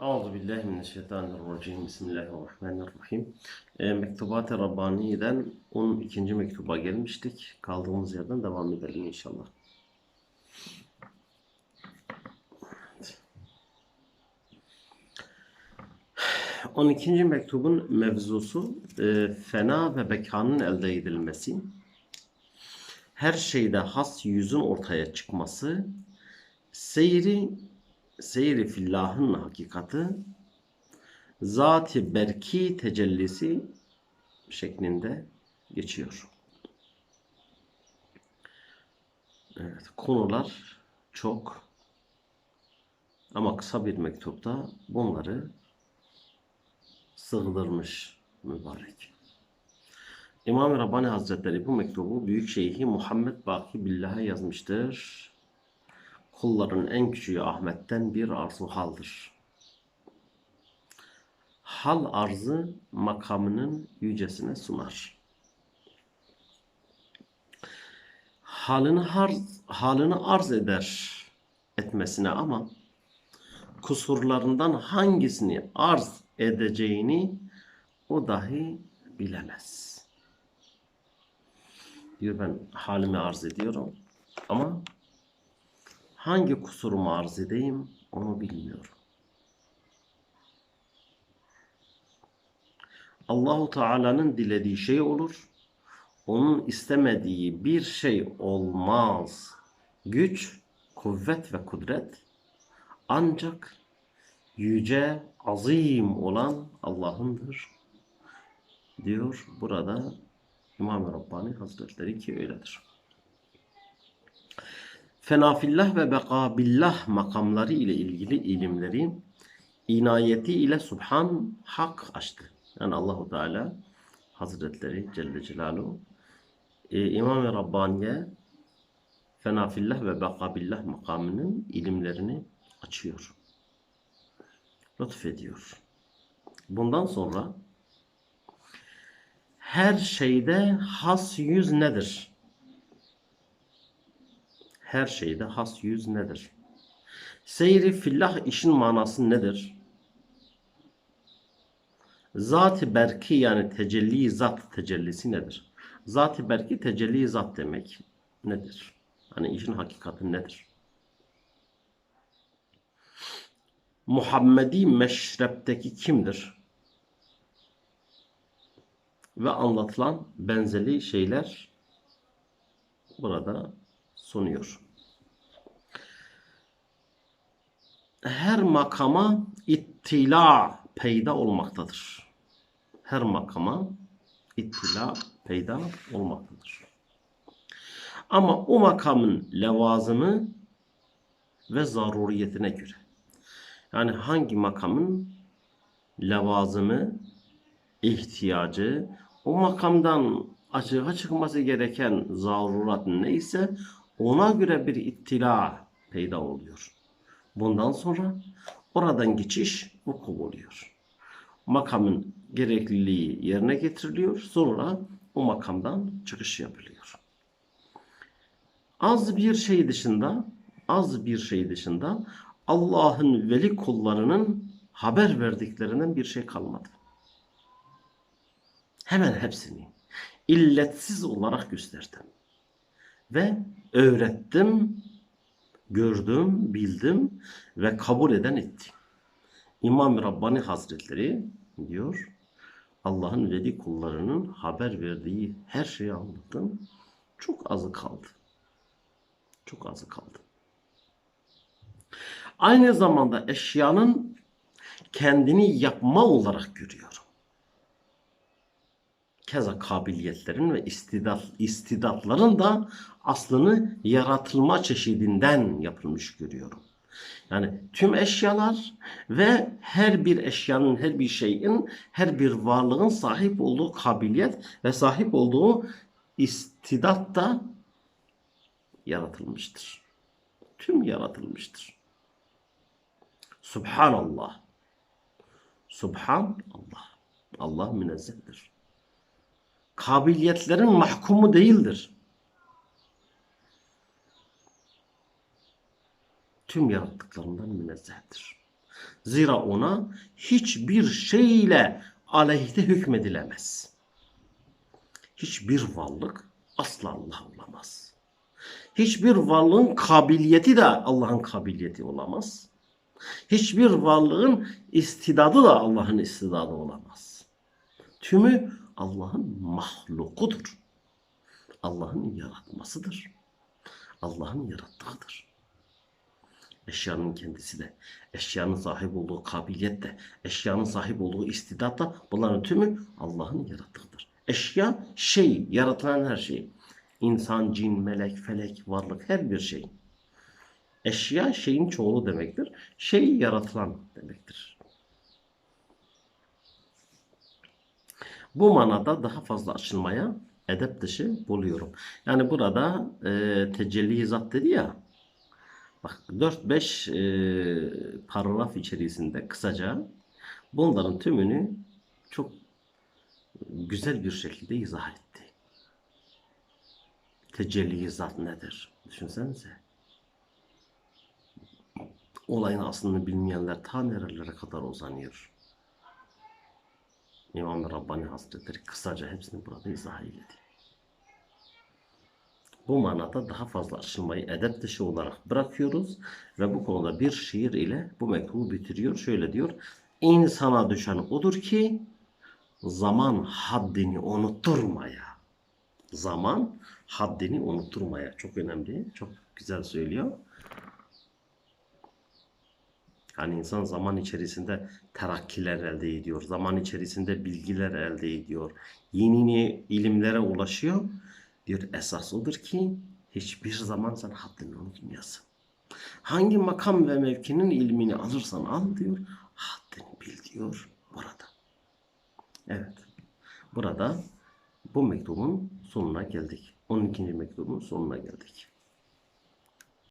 Euzu billahi mineşşeytanirracim. Bismillahirrahmanirrahim. E, Mektubat-ı Rabbani'den 12. mektuba gelmiştik. Kaldığımız yerden devam edelim inşallah. Evet. 12. mektubun mevzusu e, fena ve bekanın elde edilmesi, her şeyde has yüzün ortaya çıkması, seyri seyri fillahın hakikati zat-ı berki tecellisi şeklinde geçiyor. Evet, konular çok ama kısa bir mektupta bunları sığdırmış mübarek. İmam-ı Rabbani Hazretleri bu mektubu Büyük Şeyhi Muhammed Baki Billah'a yazmıştır. Kulların en küçüğü Ahmet'ten bir arzu haldır. Hal arzı makamının yücesine sunar. Halini, harz, halini arz eder etmesine ama kusurlarından hangisini arz edeceğini o dahi bilemez. Diyor ben halimi arz ediyorum ama hangi kusurumu arz edeyim onu bilmiyorum. Allahu Teala'nın dilediği şey olur. Onun istemediği bir şey olmaz. Güç, kuvvet ve kudret ancak yüce, azim olan Allah'ındır. Diyor burada İmam-ı Rabbani Hazretleri ki öyledir. Fenafillah ve bekabillah makamları ile ilgili ilimleri inayeti ile Subhan hak açtı. Yani Allahu Teala Hazretleri Celle Celaluhu e, İmam-ı Rabbani'ye fenafillah ve bekabillah makamının ilimlerini açıyor. Lütfediyor. Bundan sonra her şeyde has yüz nedir? Her şeyde has yüz nedir? Seyri fillah işin manası nedir? Zat-ı berki yani tecelli zat tecellisi nedir? Zat-ı berki tecelli zat demek nedir? Hani işin hakikati nedir? Muhammedi meşrepteki kimdir? Ve anlatılan benzeri şeyler burada sunuyor. Her makama ittila peyda olmaktadır. Her makama ittila peyda olmaktadır. Ama o makamın levazımı ve zaruriyetine göre. Yani hangi makamın levazımı, ihtiyacı, o makamdan açığa çıkması gereken zarurat neyse ona göre bir ittila peyda oluyor. Bundan sonra oradan geçiş vuku oluyor. Makamın gerekliliği yerine getiriliyor. Sonra o makamdan çıkış yapılıyor. Az bir şey dışında, az bir şey dışında Allah'ın veli kullarının haber verdiklerinden bir şey kalmadı. Hemen hepsini illetsiz olarak gösterdim. Ve öğrettim, gördüm, bildim ve kabul eden etti. İmam Rabbani Hazretleri diyor, Allah'ın veli kullarının haber verdiği her şeyi anlattım. Çok azı kaldı. Çok azı kaldı. Aynı zamanda eşyanın kendini yapma olarak görüyorum. Keza kabiliyetlerin ve istidat, istidatların da aslını yaratılma çeşidinden yapılmış görüyorum. Yani tüm eşyalar ve her bir eşyanın, her bir şeyin, her bir varlığın sahip olduğu kabiliyet ve sahip olduğu istidat da yaratılmıştır. Tüm yaratılmıştır. Subhanallah. Subhanallah. Allah münezzehtir. Kabiliyetlerin mahkumu değildir. Tüm yarattıklarından münezzehtir. Zira ona hiçbir şeyle aleyhte hükmedilemez. Hiçbir varlık asla Allah olamaz. Hiçbir varlığın kabiliyeti de Allah'ın kabiliyeti olamaz. Hiçbir varlığın istidadı da Allah'ın istidadı olamaz. Tümü Allah'ın mahlukudur. Allah'ın yaratmasıdır. Allah'ın yarattığıdır. Eşyanın kendisi de, eşyanın sahip olduğu kabiliyet de, eşyanın sahip olduğu istidat da bunların tümü Allah'ın yarattığıdır. Eşya şey, yaratılan her şey. İnsan, cin, melek, felek, varlık her bir şey. Eşya şeyin çoğulu demektir. Şey yaratılan demektir. Bu manada daha fazla açılmaya edep dışı buluyorum. Yani burada e, tecelli zat dedi ya. Bak 4-5 e, paragraf içerisinde kısaca bunların tümünü çok güzel bir şekilde izah etti. Tecelli zat nedir? Düşünsenize. Olayın aslını bilmeyenler ta nerelere kadar uzanıyor. İmam Rabbani Hazretleri kısaca hepsini burada izah eyledi. Bu manada daha fazla açılmayı edep dışı olarak bırakıyoruz ve bu konuda bir şiir ile bu mektubu bitiriyor. Şöyle diyor. İnsana düşen odur ki zaman haddini unutturmaya. Zaman haddini unutturmaya. Çok önemli. Çok güzel söylüyor. Hani insan zaman içerisinde terakkiler elde ediyor. Zaman içerisinde bilgiler elde ediyor. Yeni yeni ilimlere ulaşıyor. Diyor esas odur ki hiçbir zaman sen haddini unutmayasın. Hangi makam ve mevkinin ilmini alırsan al diyor. Haddini bil diyor burada. Evet. Burada bu mektubun sonuna geldik. 12. mektubun sonuna geldik.